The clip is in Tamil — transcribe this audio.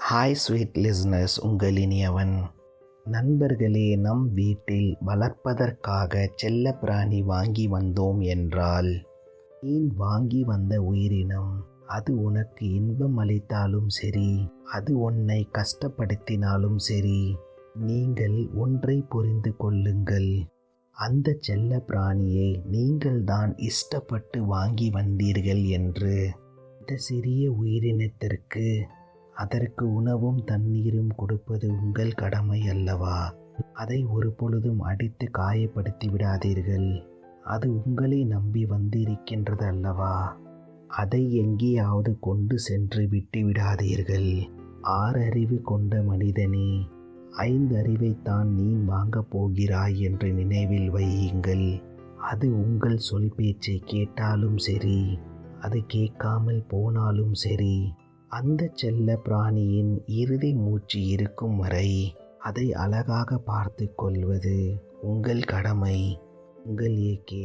ஹாய் ஸ்வீட் லிஸ்னஸ் உங்கள் இனியவன். நண்பர்களே நம் வீட்டில் வளர்ப்பதற்காக செல்ல பிராணி வாங்கி வந்தோம் என்றால் ஏன் வாங்கி வந்த உயிரினம் அது உனக்கு இன்பம் அளித்தாலும் சரி அது உன்னை கஷ்டப்படுத்தினாலும் சரி நீங்கள் ஒன்றை புரிந்து கொள்ளுங்கள். அந்த செல்ல பிராணியை நீங்கள் தான் இஷ்டப்பட்டு வாங்கி வந்தீர்கள் என்று இந்த சிறிய உயிரினத்திற்கு அதற்கு உணவும் தண்ணீரும் கொடுப்பது உங்கள் கடமை அல்லவா? அதை ஒரு பொழுதும் அடித்து காயப்படுத்தி விடாதீர்கள். அது உங்களை நம்பி வந்திருக்கின்றது அல்லவா? அதை எங்கேயாவது கொண்டு சென்று விட்டு விடாதீர்கள். ஆறறிவு கொண்ட மனிதனே ஐந்து அறிவைத்தான் நீ வாங்கப் போகிறாய் என்று நினைவில் வையுங்கள். அது உங்கள் சொல் பேச்சை கேட்டாலும் சரி அது கேட்காமல் போனாலும் சரி அந்த செல்ல பிராணியின் இறுதி மூச்சு இருக்கும் வரை அதை அழகாக பார்த்து கொள்வது உங்கள் கடமை. உங்கள் ஏகே